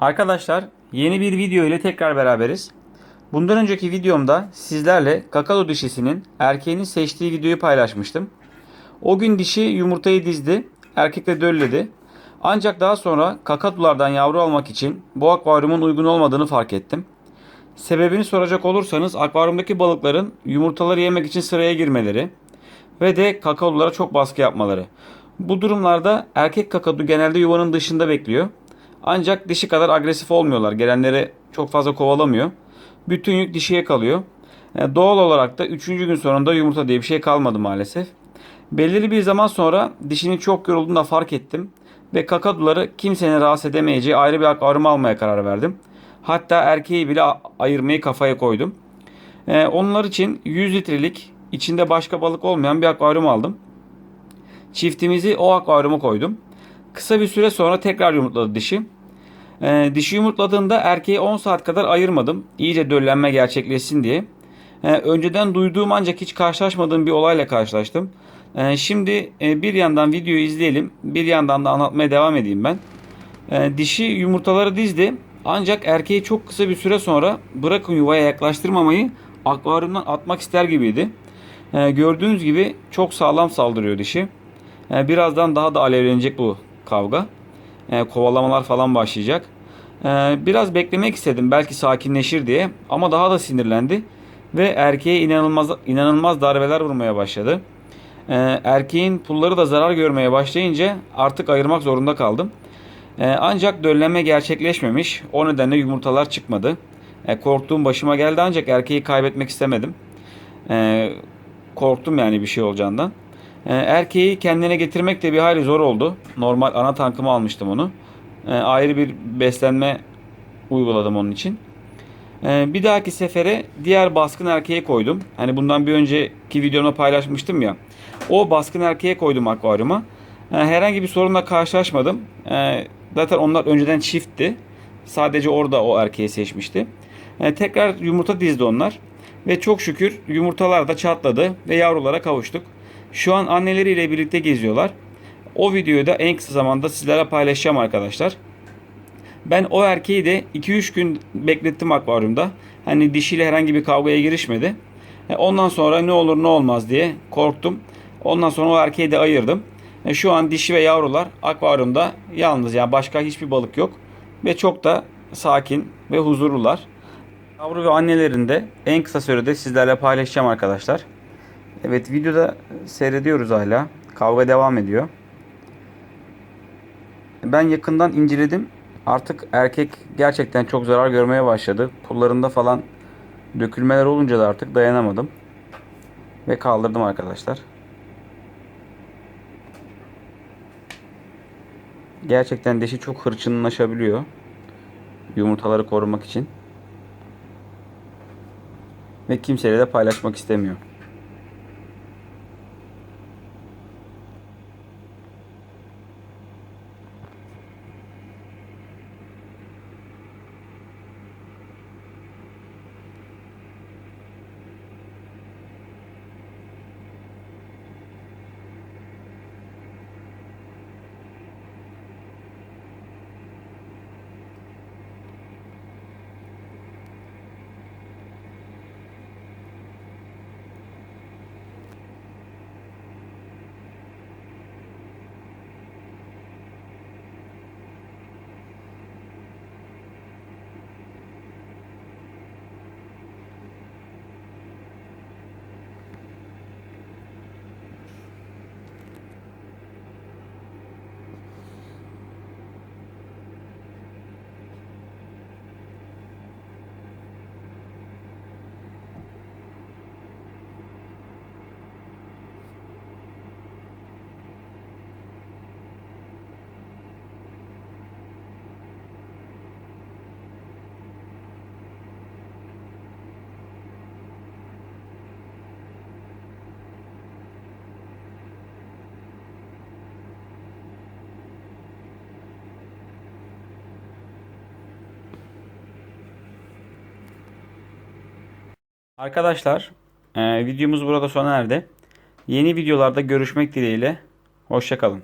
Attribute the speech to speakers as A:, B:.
A: Arkadaşlar yeni bir video ile tekrar beraberiz. Bundan önceki videomda sizlerle kakao dişisinin erkeğinin seçtiği videoyu paylaşmıştım. O gün dişi yumurtayı dizdi, erkekle dölledi. Ancak daha sonra kakadulardan yavru almak için bu akvaryumun uygun olmadığını fark ettim. Sebebini soracak olursanız akvaryumdaki balıkların yumurtaları yemek için sıraya girmeleri ve de kakadulara çok baskı yapmaları. Bu durumlarda erkek kakadu genelde yuvanın dışında bekliyor. Ancak dişi kadar agresif olmuyorlar. Gelenleri çok fazla kovalamıyor. Bütün yük dişiye kalıyor. E, Doğal olarak da 3. gün sonunda yumurta diye bir şey kalmadı maalesef. Belirli bir zaman sonra dişinin çok yorulduğunu da fark ettim. Ve kakaduları kimsenin rahatsız edemeyeceği ayrı bir akvaryum almaya karar verdim. Hatta erkeği bile ayırmayı kafaya koydum. E, onlar için 100 litrelik içinde başka balık olmayan bir akvaryum aldım. Çiftimizi o akvaryuma koydum. Kısa bir süre sonra tekrar yumurtladı dişi. Ee, dişi yumurtladığında erkeği 10 saat kadar ayırmadım. İyice döllenme gerçekleşsin diye. Ee, önceden duyduğum ancak hiç karşılaşmadığım bir olayla karşılaştım. Ee, şimdi e, bir yandan videoyu izleyelim. Bir yandan da anlatmaya devam edeyim ben. Ee, dişi yumurtaları dizdi. Ancak erkeği çok kısa bir süre sonra bırakın yuvaya yaklaştırmamayı akvaryumdan atmak ister gibiydi. Ee, gördüğünüz gibi çok sağlam saldırıyor dişi. Ee, birazdan daha da alevlenecek bu kavga. Ee, kovalamalar falan başlayacak. Ee, biraz beklemek istedim belki sakinleşir diye ama daha da sinirlendi ve erkeğe inanılmaz inanılmaz darbeler vurmaya başladı. Ee, erkeğin pulları da zarar görmeye başlayınca artık ayırmak zorunda kaldım. Ee, ancak döllenme gerçekleşmemiş. O nedenle yumurtalar çıkmadı. Ee, korktuğum başıma geldi ancak erkeği kaybetmek istemedim. Ee, korktum yani bir şey olacağından. Ee, erkeği kendine getirmek de bir hayli zor oldu. Normal ana tankıma almıştım onu. Ee, ayrı bir beslenme uyguladım onun için. Ee, bir dahaki sefere diğer baskın erkeğe koydum. Hani bundan bir önceki videomda paylaşmıştım ya. O baskın erkeğe koydum akvaryuma. Herhangi bir sorunla karşılaşmadım. Zaten onlar önceden çiftti. Sadece orada o erkeği seçmişti. Tekrar yumurta dizdi onlar. Ve çok şükür yumurtalar da çatladı ve yavrulara kavuştuk. Şu an anneleriyle birlikte geziyorlar. O videoyu da en kısa zamanda sizlere paylaşacağım arkadaşlar. Ben o erkeği de 2-3 gün beklettim akvaryumda. Hani dişiyle herhangi bir kavgaya girişmedi. E, Ondan sonra ne olur ne olmaz diye korktum. Ondan sonra o erkeği de ayırdım. E, Şu an dişi ve yavrular akvaryumda yalnız yani başka hiçbir balık yok. Ve çok da sakin ve huzurlular. Yavru ve annelerini de en kısa sürede sizlerle paylaşacağım arkadaşlar. Evet videoda seyrediyoruz hala. Kavga devam ediyor. Ben yakından inceledim. Artık erkek gerçekten çok zarar görmeye başladı. Pullarında falan dökülmeler olunca da artık dayanamadım. Ve kaldırdım arkadaşlar. Gerçekten dişi çok hırçınlaşabiliyor. Yumurtaları korumak için. Ve kimseyle de paylaşmak istemiyor. Arkadaşlar e, videomuz burada sona erdi. Yeni videolarda görüşmek dileğiyle. Hoşçakalın.